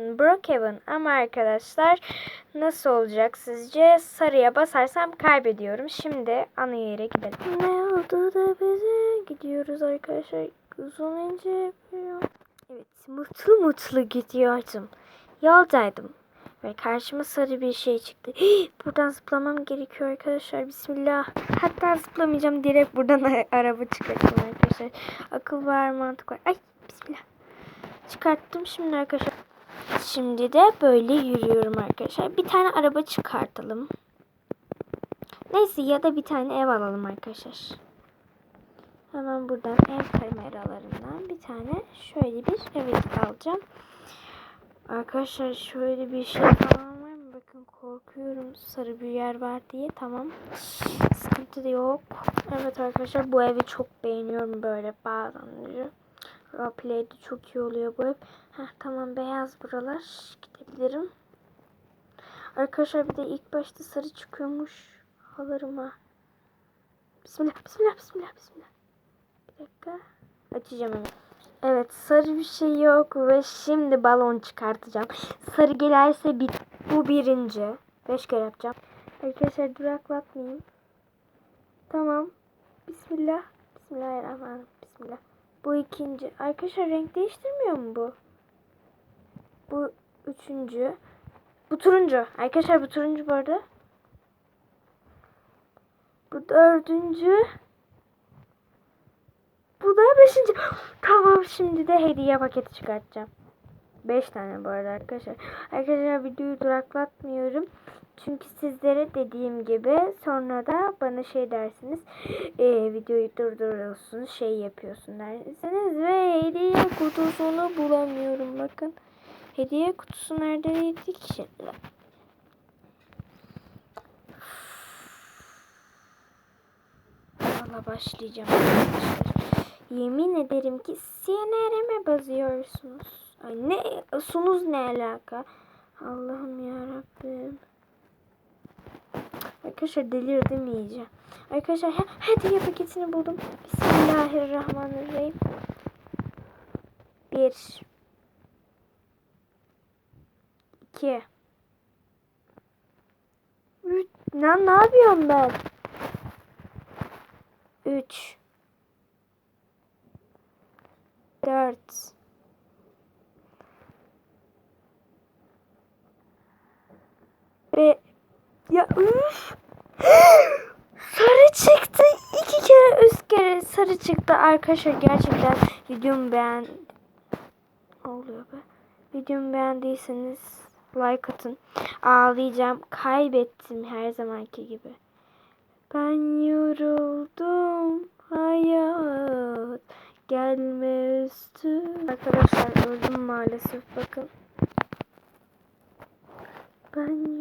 bakın Brookhaven ama arkadaşlar nasıl olacak sizce? Sarıya basarsam kaybediyorum. Şimdi ana yere gidelim. Ne oldu da bize gidiyoruz arkadaşlar. Uzun ince yol. Evet mutlu mutlu gidiyordum. Yoldaydım. Ve karşıma sarı bir şey çıktı. Hii, buradan zıplamam gerekiyor arkadaşlar. Bismillah. Hatta zıplamayacağım. Direkt buradan araba çıkartacağım arkadaşlar. Akıl var, mantık var. Ay bismillah. Çıkarttım şimdi arkadaşlar. Şimdi de böyle yürüyorum arkadaşlar. Bir tane araba çıkartalım. Neyse ya da bir tane ev alalım arkadaşlar. Hemen buradan ev kameralarından bir tane şöyle bir evet alacağım. Arkadaşlar şöyle bir şey falan var mı? Bakın korkuyorum sarı bir yer var diye. Tamam. Sıkıntı da yok. Evet arkadaşlar bu evi çok beğeniyorum böyle bazenleri. Roleplay'de çok iyi oluyor bu ev. Heh, tamam beyaz buralar. Gidebilirim. Arkadaşlar bir de ilk başta sarı çıkıyormuş. Alırım ha. Bismillah, bismillah, bismillah, bismillah. Bir dakika. Açacağım hemen. Evet sarı bir şey yok ve şimdi balon çıkartacağım. Sarı gelirse bir, bu birinci. Beş kere yapacağım. Arkadaşlar duraklatmayayım. Tamam. Bismillah. Bismillahirrahmanirrahim. Bismillah. Bu ikinci. Arkadaşlar renk değiştirmiyor mu bu? Bu üçüncü. Bu turuncu. Arkadaşlar bu turuncu bu arada. Bu dördüncü. Bu da beşinci. Tamam şimdi de hediye paketi çıkartacağım. Beş tane bu arada arkadaşlar. Arkadaşlar videoyu duraklatmıyorum. Çünkü sizlere dediğim gibi sonra da bana şey dersiniz. E, videoyu durduruyorsunuz. Şey yapıyorsun dersiniz. Ve hediye kutusunu bulamıyorum. Bakın. Hediye kutusu neredeydi ki şimdi? Valla başlayacağım. Yemin ederim ki CNR'me bazıyorsunuz. Ay ne sunuz ne alaka? Allah'ım ya Rabbim. Arkadaşlar delirdim iyice. Arkadaşlar he, hediye paketini buldum. Bismillahirrahmanirrahim. Bir. İki. Üç. Lan ne yapıyorum ben? Üç. Dört. Ve ya üf. sarı çıktı. iki kere üst kere çıktı. Arkadaşlar gerçekten videomu beğen oluyor be? Videomu beğendiyseniz like atın. Ağlayacağım. Kaybettim her zamanki gibi. Ben yoruldum hayat gelme üstü. Arkadaşlar öldüm maalesef bakın. Ben